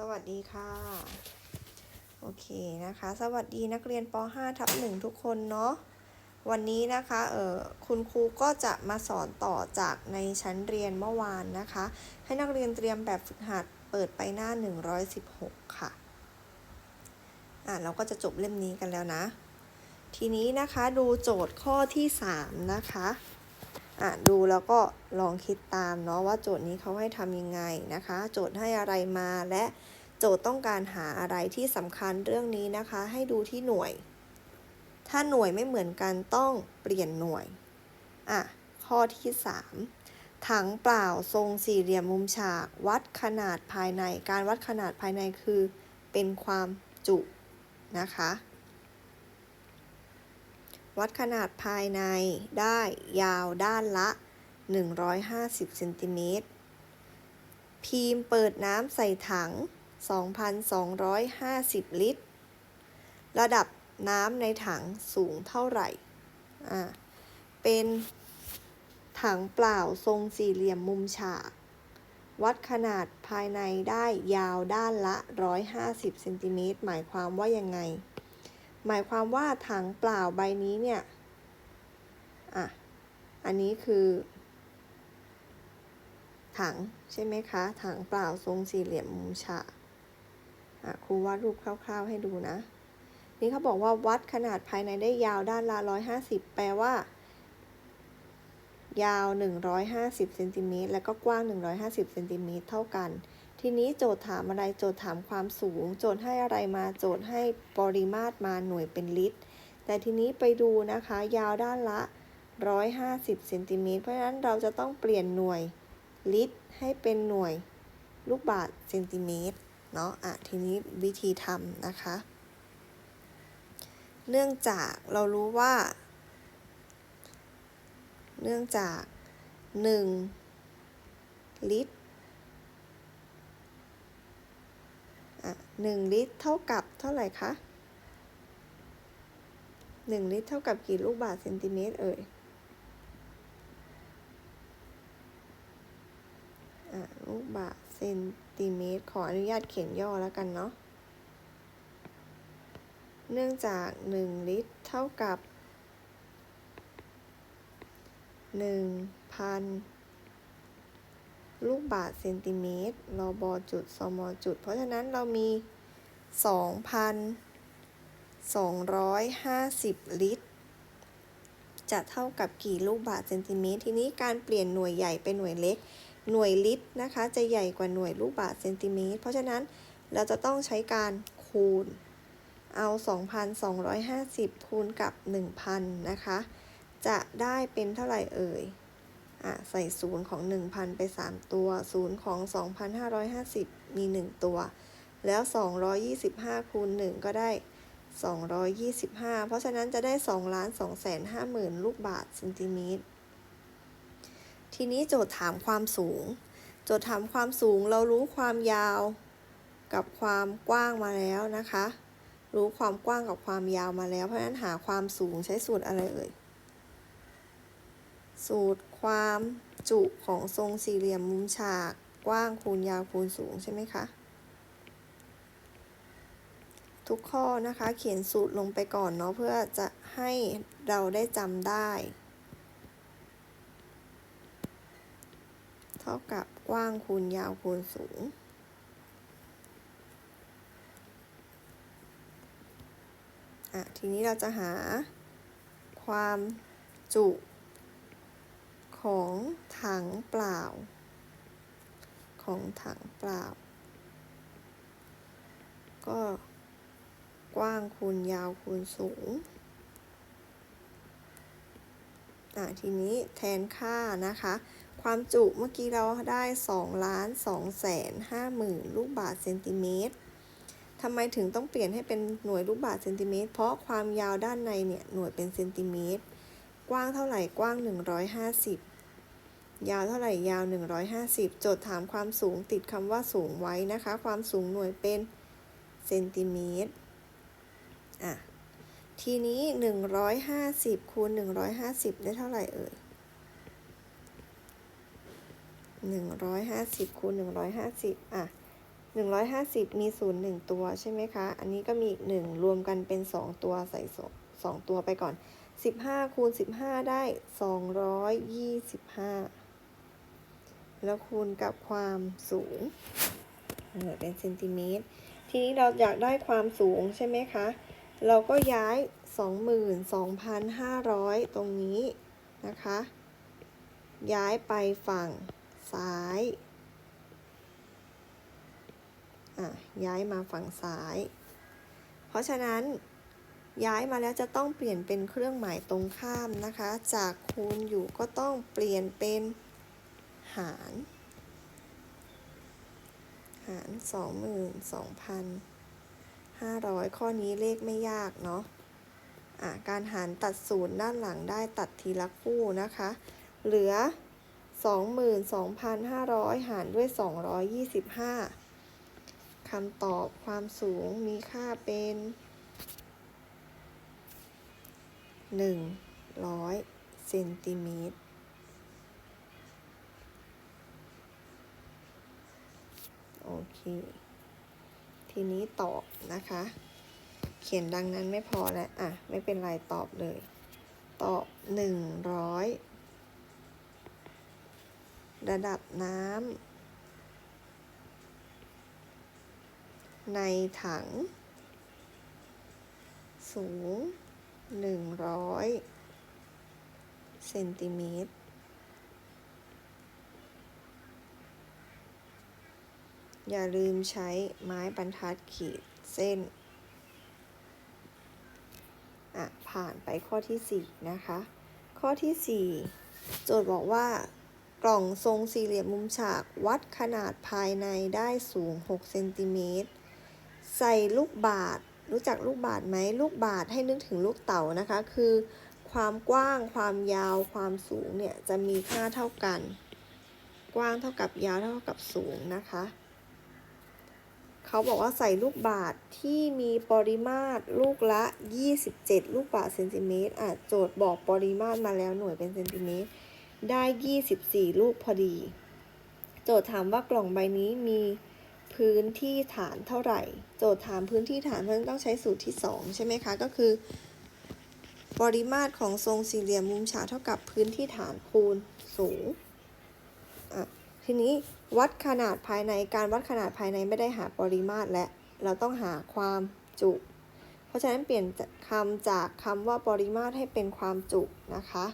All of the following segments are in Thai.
สวัสดีค่ะ โอเคนะคะ สวัสดีนักเรียนป .5 ทับ1ทุกคนเนาะ วันนี้นะคะเออคุณครูก็จะมาสอนต่อจากในชั้นเรียนเมื่อวานนะคะ ให้นักเรียนเตรียมแบบฝึกหัดเปิดไปหน้า 116 ค่ะ อะ เราก็จะจบเล่มนี้กันแล้วนะ ทีนี้นะคะดูโจทย์ข้อที่ 3 นะคะ อะดูแล้วก็ลองคิดตามเนาะว่าโจทย์นี้เขาให้ทำยังไงนะคะ โจทย์ให้อะไรมาและโจทย์ต้องการหาอะไรที่สำคัญเรื่องนี้นะคะ ให้ดูที่หน่วย ถ้าหน่วยไม่เหมือนกันต้องเปลี่ยนหน่วยอะข้อที่ 3 ถังเปล่าทรงสี่เหลี่ยมมุมฉาก วัดขนาดภายใน การวัดขนาดภายในคือ เป็นความจุนะคะ วัดขนาดภายในได้ยาวด้านละ 150เซนติเมตร พีมเปิดน้ำใส่ถัง 2,250 ลิตร ระดับน้ำในถังสูงเท่าไหร่ อ่า เป็นถังเปล่าทรงสี่เหลี่ยมมุมฉาก วัดขนาดภายในได้ยาวด้านละ 150เซนติเมตร หมายความว่ายังไง หมายความว่าถังเปล่าใบนี้เนี่ย อะ อันนี้คือ ถังใช่ไหมคะ ถังเปล่าทรงสี่เหลี่ยมมุมฉากอะครูวาดรูปคร่าวๆให้ดูนะ นี่เขาบอกว่าวัดขนาดภายในได้ยาวด้านละ150แปลว่า ยาว 150เซนติเมตรแล้วก็กว้าง 150เซนติเมตรเท่ากัน ทีนี้โจทย์ถามอะไรโจทย์ถามความสูง โจทย์ให้อะไรมาโจทย์ให้ปริมาตรมาหน่วยเป็นลิตร แต่ทีนี้ไปดูนะคะ ยาวด้านละ 150เซนติเมตรเพราะฉะนั้นเราจะต้องเปลี่ยนหน่วยลิตรให้เป็นหน่วยลูกบาศก์เซนติเมตรเนาะอะทีนี้วิธีทำนะคะ เนื่องจากเรารู้ว่า เนื่องจาก 1 ลิตร อะ1ลิตรเท่ากับเท่าไหร่คะ1ลิตรเท่ากับกี่ลูกบาศก์เซนติเมตรเอ่ยอะลูกบาศก์เซนติเมตร ขออนุญาตเขียนย่อแล้วกันเนาะ เนื่องจาก1ลิตรเท่ากับ1,000 ลูกบาศก์เซนติเมตรรอบอจุดสมจุด เพราะฉะนั้นเรามี 2,250 ลิตร จะเท่ากับกี่ลูกบาศก์เซนติเมตร ทีนี้การเปลี่ยนหน่วยใหญ่เป็นหน่วยเล็ก หน่วยลิตรนะคะ จะใหญ่กว่าหน่วยลูกบาศก์เซนติเมตร เพราะฉะนั้นเราจะต้องใช้การคูณ เอา 2,250 คูณกับ 1,000 นะคะ จะได้เป็นเท่าไหร่เอ่ย อะใส่ศูนย์ของ 1,000 ไป 3 ตัวศูนย์ของ 2,550 มี 1 ตัว แล้ว 225 คูณ 1 ก็ได้ 225 เพราะฉะนั้นจะได้2ล้าน2แสน50,000ลูกบาศก์เซนติเมตร ทีนี้โจทย์ถามความสูง โจทย์ถามความสูงเรารู้ความยาวกับความกว้างมาแล้วนะคะ รู้ความกว้างกับความยาวมาแล้ว เพราะฉะนั้นหาความสูงใช้สูตรอะไรเอ่ย สูตร ความจุของทรงสี่เหลี่ยมมุมฉากกว้างคูณยาวคูณสูงใช่ไหมคะ ทุกข้อนะคะเขียนสูตรลงไปก่อนเนาะเพื่อจะให้เราได้จำได้ เท่ากับกว้างคูณยาวคูณสูงอะทีนี้เราจะหาความจุ ของถังเปล่า ของถังเปล่า ก็กว้างคูณยาวคูณสูงอะทีนี้แทนค่านะคะ ความจุเมื่อกี้เราได้2ล้าน2แสน5หมื่นลูกบาศก์เซนติเมตรทำไมถึงต้องเปลี่ยนให้เป็นหน่วยลูกบาศก์เซนติเมตร เพราะความยาวด้านในเนี่ยหน่วยเป็นเซนติเมตร กว้างเท่าไหร่กว้าง 150 ยาวเท่าไหร่ยาว 150 โจทย์ถามความสูงติดคำว่าสูงไว้นะคะ ความสูงหน่วยเป็นเซนติเมตรอะทีนี้ 150 คูณ 150 ได้เท่าไหร่เอ่ย 150 คูณ 150 อะ 150 มีศูนย์หนึ่งตัวใช่ไหมคะ อันนี้ก็มีอีกหนึ่งรวมกันเป็น 2 ตัวใส่สองตัวไปก่อน 15 คูณ 15 ได้ 225 แล้วคูณกับความสูงเป็นเซนติเมตร ทีนี้เราอยากได้ความสูงใช่ไหมคะ เราก็ย้าย 22,500 ตรงนี้นะคะ ย้ายไปฝั่งซ้ายอะย้ายมาฝั่งซ้าย เพราะฉะนั้นย้ายมาแล้วจะต้องเปลี่ยนเป็นเครื่องหมายตรงข้ามนะคะ จากคูณอยู่ก็ต้องเปลี่ยนเป็น หาร หาร22,500ข้อนี้เลขไม่ยากเนาะะการหารตัดศูนย์ด้านหลังได้ตัดทีละคู่นะคะ เหลือ 22,500 หารด้วย 225คำตอบความสูงมีค่าเป็น 100เซนติเมตร โอเค ทีนี้ตอบนะคะ เขียนดังนั้นไม่พอแล้ว อะ ไม่เป็นไรตอบเลย ตอบ100ระดับน้ำในถัง สูง 100 เซนติเมตร อย่าลืมใช้ไม้บรรทัดขีดเส้น อะ ผ่านไปข้อที่ 4 นะคะ ข้อที่ 4 โจทย์บอกว่ากล่องทรงสี่เหลี่ยมมุมฉากวัดขนาดภายในได้สูง 6 เซนติเมตร ใส่ลูกบาศรู้จักลูกบาศไหมลูกบาศให้นึกถึงลูกเต๋านะคะ คือความกว้างความยาวความสูงเนี่ยจะมีค่าเท่ากัน กว้างเท่ากับยาวเท่ากับสูงนะคะ เขาบอกว่าใส่ลูกบาศก์ที่มีปริมาตรลูกละ 27 ลูกบาศก์เซนติเมตรอะโจทย์บอกปริมาตรมาแล้วหน่วยเป็นเซนติเมตร ได้ 24 ลูกพอดี โจทย์ถามว่ากล่องใบนี้มีพื้นที่ฐานเท่าไหร่ โจทย์ถามพื้นที่ฐานเพราะต้องใช้สูตรที่ 2 ใช่ไหมคะ ก็คือ ปริมาตรของทรงสี่เหลี่ยมมุมฉากเท่ากับพื้นที่ฐานคูณสูงอะทีนี้ วัดขนาดภายในการวัดขนาดภายในไม่ได้หาปริมาตรและเราต้องหาความจุ เพราะฉะนั้นเปลี่ยนคำจากคำว่าปริมาตรให้เป็นความจุนะคะ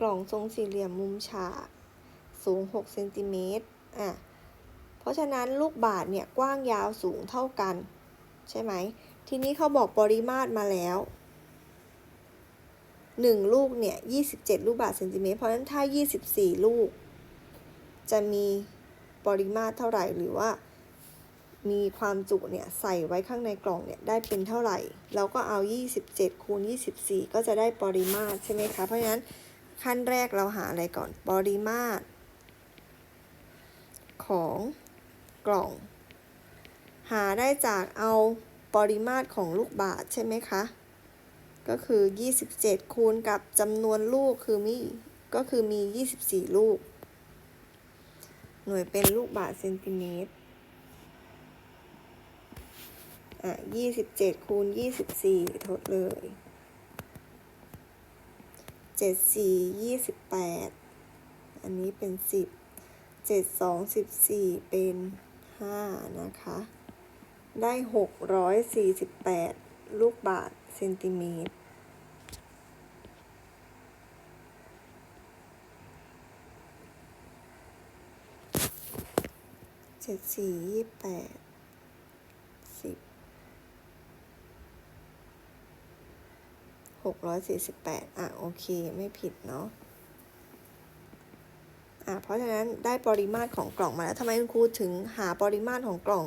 กล่องทรงสี่เหลี่ยมมุมฉากสูง6เซนติเมตรอะเพราะฉะนั้นลูกบาศก์เนี่ยกว้างยาวสูงเท่ากัน ใช่ไหม ทีนี้เขาบอกปริมาตรมาแล้ว1ลูกเนี่ย27 ลูกบาศก์เซนติเมตร เพราะฉะนั้นถ้า 24 ลูก จะมีปริมาตรเท่าไหร่หรือว่า มีความจุเนี่ยใส่ไว้ข้างในกล่องเนี่ยได้เป็นเท่าไหร่ เราก็เอา 27คูณ24 ก็จะได้ปริมาตรใช่ไหมคะเพราะฉะนั้นขั้นแรกเราหาอะไรก่อนปริมาตร ของกล่อง หาได้จากเอาปริมาตรของลูกบาศก์ใช่ไหมคะ ก็คือ 27 คูณกับจำนวนลูกคือมีก็คือมี 24 ลูก หน่วยเป็นลูกบาศก์เซนติเมตร อะ27คูณ24ทดเลย7 4 28อันนี้เป็น10 7 2 14เป็น5นะคะ ได้648ลูกบาศก์เซนติเมตร เจ็ดสี่ยี่แปดสิบหกร้อยสี่สิบแปดอะ โอเค ไม่ผิดเนาะอะเพราะฉะนั้นได้ปริมาตรของกล่องมาแล้วทำไมคุณครูถึงหาปริมาตรของกล่อง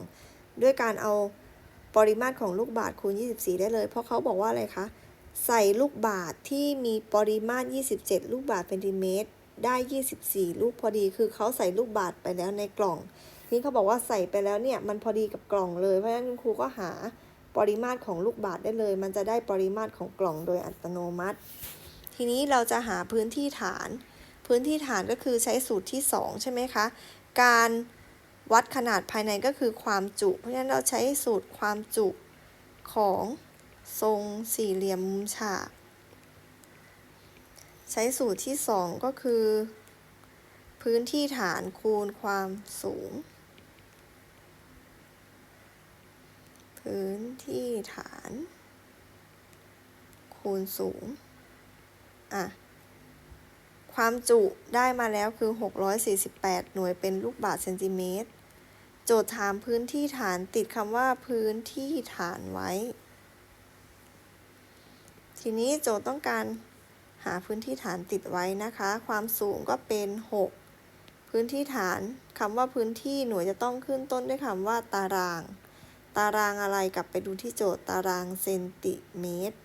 ด้วยการเอาปริมาตรของลูกบาศก์คูณ 24 ได้เลย เพราะเขาบอกว่าอะไรคะ ใส่ลูกบาศก์ที่มีปริมาตร 27 ลูกบาศก์เซนติเมตรได้ 24 ลูกพอดี คือเขาใส่ลูกบาศก์ไปแล้วในกล่อง นี่เขาบอกว่าใส่ไปแล้วเนี่ยมันพอดีกับกล่องเลย เพราะฉะนั้นคุณครูก็หาปริมาตรของลูกบาศก์ได้เลย มันจะได้ปริมาตรของกล่องโดยอัตโนมัติ ทีนี้เราจะหาพื้นที่ฐาน พื้นที่ฐานก็คือใช้สูตรที่ 2 ใช่ไหมคะ การวัดขนาดภายในก็คือความจุ เพราะฉะนั้นเราใช้สูตรความจุของทรงสี่เหลี่ยมมุมฉาก ใช้สูตรที่ 2 ก็คือ พื้นที่ฐานคูณความสูง พื้นที่ฐาน คูณสูง อะ ความจุได้มาแล้วคือ 648 หน่วยเป็นลูกบาศก์เซนติเมตร โจทย์ถามพื้นที่ฐานติดคำว่าพื้นที่ฐานไว้ ทีนี้โจทย์ต้องการหาพื้นที่ฐานติดไว้นะคะ ความสูงก็เป็น 6 พื้นที่ฐานคำว่าพื้นที่หน่วยจะต้องขึ้นต้นด้วยคำว่าตาราง ตารางอะไรกลับไปดูที่โจทย์ตารางเซนติเมตร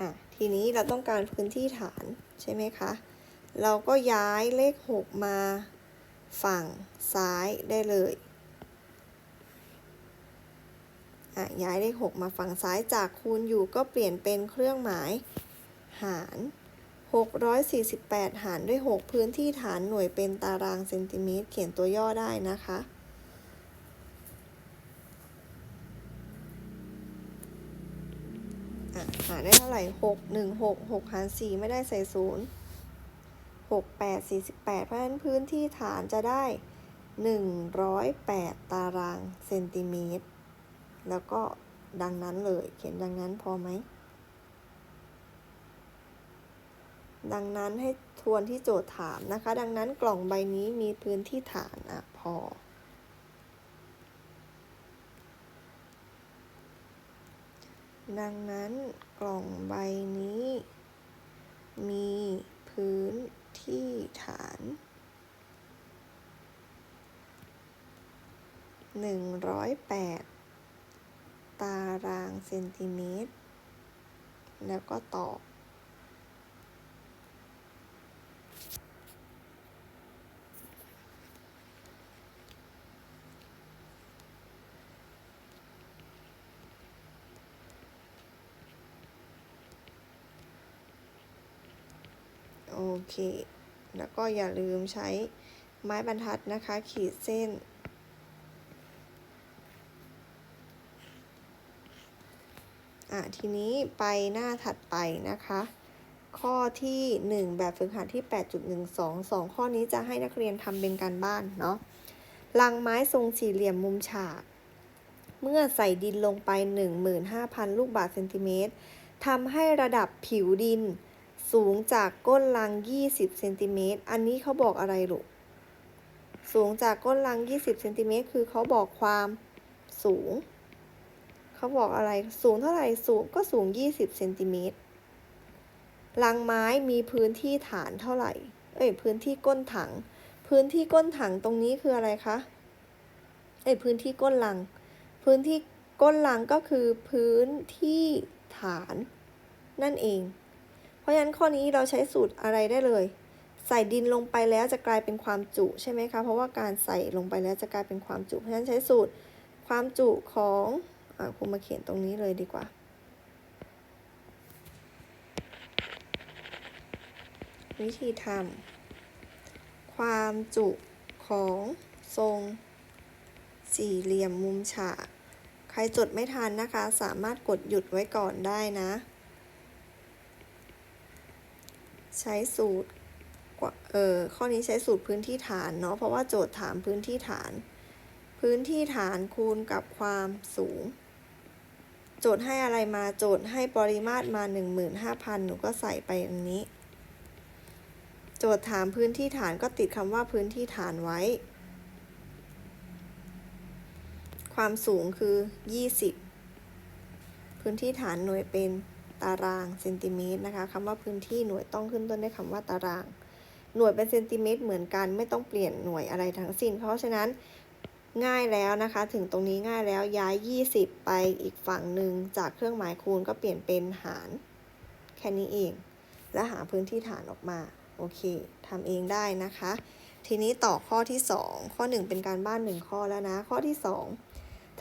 อะทีนี้เราต้องการพื้นที่ฐานใช่ไหมคะ เราก็ย้ายเลข 6 มาฝั่งซ้ายได้เลยอะย้ายเลข 6 มาฝั่งซ้ายจากคูณอยู่ก็เปลี่ยนเป็นเครื่องหมายหาร 648 หารด้วย 6 พื้นที่ฐานหน่วยเป็นตารางเซนติเมตร เขียนตัวย่อได้นะคะอะหารได้เท่าไหร่หกหนึ่งหกหกหารสี่ไม่ได้ใส่ศูนย์หกแปดสี่สิบแปดเพราะฉะนั้นพื้นที่ฐานจะได้หนึ่งร้อยแปดตารางเซนติเมตร แล้วก็ดังนั้นเลย เขียนดังนั้นพอไหม ดังนั้นให้ทวนที่โจทย์ถามนะคะ ดังนั้นกล่องใบนี้มีพื้นที่ฐานอะพอ ดังนั้นกล่องใบนี้ มีพื้นที่ฐาน 108 ตารางเซนติเมตร แล้วก็ตอบ อเคแล้วก็อย่าลืมใช้ไม้บรรทัดนะคะ ขีดเส้น อะทีนี้ไปหน้าถัดไปนะคะ ข้อที่ 1 แบบฝึกหัดที่ 8.12 2 ข้อนี้จะให้นักเรียนทำเป็นการบ้านเนาะลังไม้ทรงสี่เหลี่ยมมุมฉาก เมื่อใส่ดินลงไป 15,000 ลูกบาศก์เซนติเมตรทำให้ระดับผิวดิน สูงจากก้นลัง 20เซนติเมตรอันนี้เขาบอกอะไรลูก สูงจากก้นลัง 20เซนติเมตรคือเขาบอกความสูง เขาบอกอะไร สูงเท่าไหร่ สูงก็สูง 20เซนติเมตรลังไม้มีพื้นที่ฐานเท่าไหร่ เอ้ย พื้นที่ก้นถัง พื้นที่ก้นถังตรงนี้คืออะไรคะ เอ้ย พื้นที่ก้นลัง พื้นที่ก้นลังก็คือพื้นที่ฐาน นั่นเอง ราะฉะนั้นข้อนี้เราใช้สูตรอะไรได้เลย ใส่ดินลงไปแล้วจะกลายเป็นความจุใช่ไหมคะ เพราะว่าการใส่ลงไปแล้วจะกลายเป็นความจุ เพราะฉะนั้นใช้สูตรความจุของอ่าครูมาเขียนตรงนี้เลยดีกว่า วิธีทำความจุของทรงสี่เหลี่ยมมุมฉาก ใครจดไม่ทันนะคะ สามารถกดหยุดไว้ก่อนได้นะ ใช้สูตรกว่าเออข้อนี้ใช้สูตรพื้นที่ฐานเนาะเพราะว่าโจทย์ถามพื้นที่ฐาน พื้นที่ฐานคูณกับความสูง โจทย์ให้อะไรมาโจทย์ให้ปริมาตรมา 15,000 หนูก็ใส่ไปอันนี้ โจทย์ถามพื้นที่ฐานก็ติดคำว่าพื้นที่ฐานไว้ ความสูงคือ 20 พื้นที่ฐานหน่วยเป็น ตารางเซนติเมตรนะคะคำว่าพื้นที่หน่วยต้องขึ้นต้นด้วยคำว่าตาราง หน่วยเป็นเซนติเมตรเหมือนกันไม่ต้องเปลี่ยนหน่วยอะไรทั้งสิ้น เพราะฉะนั้นง่ายแล้วนะคะ ถึงตรงนี้ง่ายแล้วย้าย 20 ไปอีกฝั่งหนึ่งจากเครื่องหมายคูณก็เปลี่ยนเป็นหาร แค่นี้เอง และหาพื้นที่ฐานออกมา โอเคทำเองได้นะคะ ทีนี้ต่อข้อที่ 2 ข้อ 1 เป็นการบ้าน 1 ข้อแล้วนะ ข้อที่ 2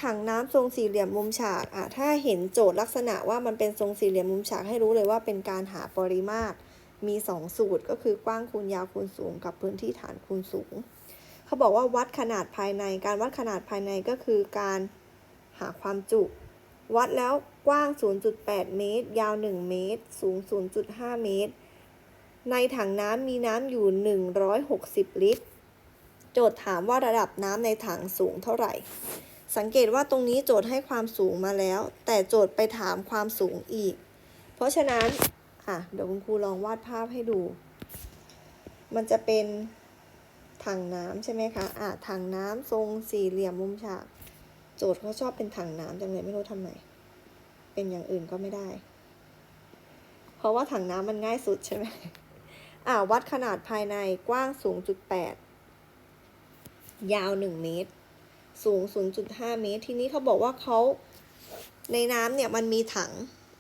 ถังน้ำทรงสี่เหลี่ยมมุมฉากอะถ้าเห็นโจทย์ลักษณะว่ามันเป็นทรงสี่เหลี่ยมมุมฉากให้รู้เลยว่าเป็นการหาปริมาตร มีสองสูตรก็คือกว้างคูณยาวคูณสูง กับพื้นที่ฐานคูณสูง เขาบอกว่าวัดขนาดภายใน การวัดขนาดภายในก็คือการหาความจุ วัดแล้วกว้าง 0.8 เมตร ยาว 1 เมตร สูง 0.5 เมตร ในถังน้ำมีน้ำอยู่ 160 ลิตร โจทย์ถามว่าระดับน้ำในถังสูงเท่าไหร่ สังเกตว่าตรงนี้โจทย์ให้ความสูงมาแล้ว แต่โจทย์ไปถามความสูงอีก เพราะฉะนั้นอะเดี๋ยวคุณครูลองวาดภาพให้ดู มันจะเป็นถังน้ำใช่ไหมคะอะถังน้ำทรงสี่เหลี่ยมมุมฉาก โจทย์เขาชอบเป็นถังน้ำจังเลยไม่รู้ทำไม เป็นอย่างอื่นก็ไม่ได้ เพราะว่าถังน้ำมันง่ายสุดใช่ไหมอ่าวัดขนาดภายในกว้าง 0.8 ยาว 1 เมตร สูง 0.5 เมตร ทีนี้เขาบอกว่าเขาในน้ำเนี่ยมันมีถัง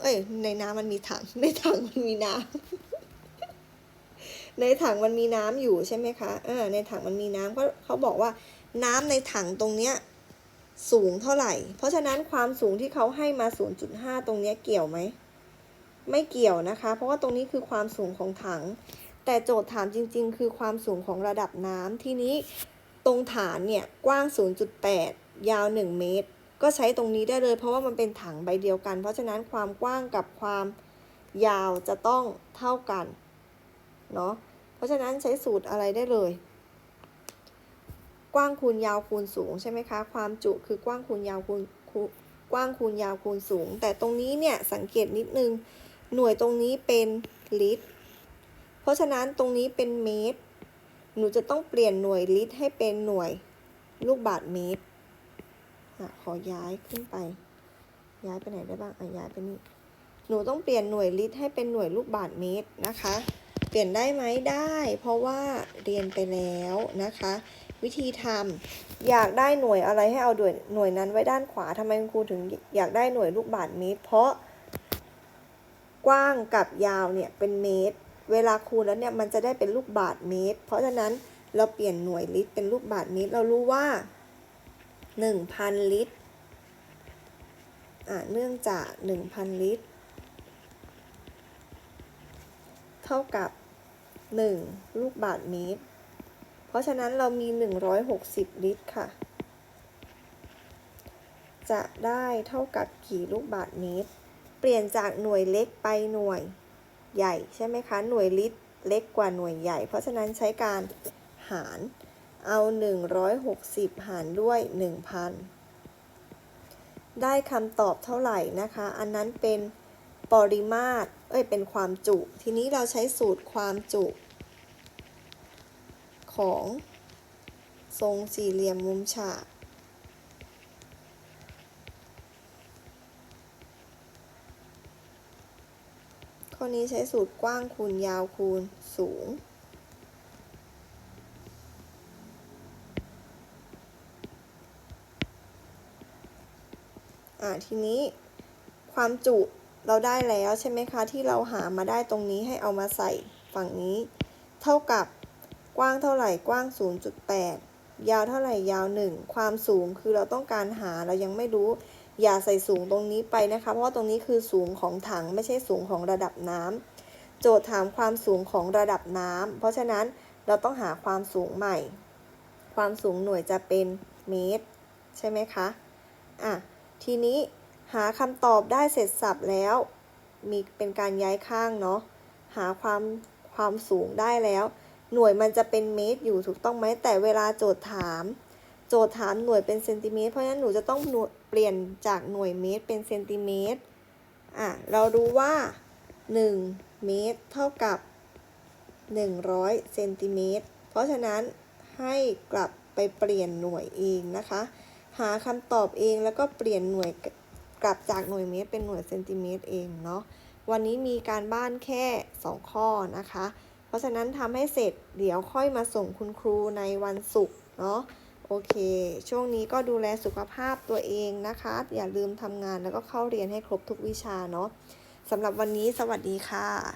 เอ้ย ในน้ำมันมีถัง ในถังมันมีน้ำ ในถังมันมีน้ำอยู่ใช่ไหมคะเออในถังมันมีน้ำก็เขาบอกว่าน้ำในถังตรงเนี้ยสูงเท่าไหร่ เพราะฉะนั้นความสูงที่เขาให้มา 0.5 ตรงเนี้ยเกี่ยวไหม ไม่เกี่ยวนะคะ เพราะว่าตรงนี้คือความสูงของถัง แต่โจทย์ถามจริง ๆ คือความสูงของระดับน้ำทีนี้ ตรงฐานเนี่ยกว้าง 0.8 ยาว 1 เมตร ก็ใช้ตรงนี้ได้เลยเพราะว่ามันเป็นถังใบเดียวกัน เพราะฉะนั้นความกว้างกับความยาวจะต้องเท่ากันเนาะเพราะฉะนั้นใช้สูตรอะไรได้เลย กว้างคูณยาวคูณสูงใช่ไหมคะ ความจุคือกว้างคูณยาวคูณกว้างคูณยาวคูณสูง แต่ตรงนี้เนี่ยสังเกตนิดนึงหน่วยตรงนี้เป็นลิตร เพราะฉะนั้นตรงนี้เป็นเมตร หนูจะต้องเปลี่ยนหน่วยลิตรให้เป็นหน่วยลูกบาศก์เมตรอะขอย้ายขึ้นไป ย้ายไปไหนได้บ้างอะย้ายไปนี่หนูต้องเปลี่ยนหน่วยลิตรให้เป็นหน่วยลูกบาศก์เมตรนะคะ เปลี่ยนได้ไหมได้ เพราะว่าเรียนไปแล้วนะคะ วิธีทำอยากได้หน่วยอะไรให้เอาหน่วยหน่วยนั้นไว้ด้านขวาทำไมคุณครูถึงอยากได้หน่วยลูกบาศก์เมตร เพราะกว้างกับยาวเนี่ยเป็นเมตร เวลาคูณแล้วเนี่ยมันจะได้เป็นลูกบาศก์เมตร เพราะฉะนั้นเราเปลี่ยนหน่วยลิตรเป็นลูกบาศก์เมตร เรารู้ว่า 1,000 ลิตรอ่าเนื่องจาก 1,000 ลิตร เท่ากับ 1 ลูกบาศก์เมตร เพราะฉะนั้นเรามี 160 ลิตรค่ะ จะได้เท่ากับกี่ลูกบาศก์เมตร เปลี่ยนจากหน่วยเล็กไปหน่วย ใหญ่ใช่ไหมคะ หน่วยลิตรเล็กกว่าหน่วยใหญ่ เพราะฉะนั้นใช้การหารเอา 160 หารด้วย 1,000 ได้คำตอบเท่าไหร่นะคะ อันนั้นเป็นปริมาตร เอ้ย เป็นความจุ ทีนี้เราใช้สูตรความจุ ของทรงสี่เหลี่ยมมุมฉาก นี้ใช้สูตรกว้างคูณยาวคูณสูง อ่าทีนี้ความจุเราได้แล้วใช่ไหมคะที่เราหามาได้ตรงนี้ให้เอามาใส่ฝั่งนี้ เท่ากับกว้างเท่าไหร่กว้าง 0.8 ยาวเท่าไหร่ยาว 1 ความสูงคือเราต้องการหาเรายังไม่รู้ อย่าใส่สูงตรงนี้ไปนะคะ เพราะว่าตรงนี้คือสูงของถังไม่ใช่สูงของระดับน้ำโจทย์ถามความสูงของระดับน้ำเพราะฉะนั้นเราต้องหาความสูงใหม่ ความสูงหน่วยจะเป็นเมตร ใช่ไหมคะอะทีนี้หาคำตอบได้เสร็จสับแล้ว มีเป็นการย้ายข้างเนาะหาความความสูงได้แล้ว หน่วยมันจะเป็นเมตรอยู่ถูกต้องไหมแต่เวลาโจทย์ถาม โจทย์ถามหน่วยเป็นเซนติเมตรเพราะฉะนั้นหนูจะต้องเปลี่ยนจากหน่วยเมตรเป็นเซนติเมตรอะเรารู้ว่า 1 เมตรเท่ากับ 100เซนติเมตรเพราะฉะนั้นให้กลับไปเปลี่ยนหน่วยเองนะคะ หาคำตอบเองแล้วก็เปลี่ยนหน่วยกลับจากหน่วยเมตรเป็นหน่วยเซนติเมตรเองเนาะวันนี้มีการบ้านแค่ 2 ข้อนะคะ เพราะฉะนั้นทำให้เสร็จเดี๋ยวค่อยมาส่งคุณครูในวันศุกร์เนาะ โอเค ช่วงนี้ก็ดูแลสุขภาพตัวเองนะคะ อย่าลืมทำงานแล้วก็เข้าเรียนให้ครบทุกวิชาเนาะสำหรับวันนี้สวัสดีค่ะ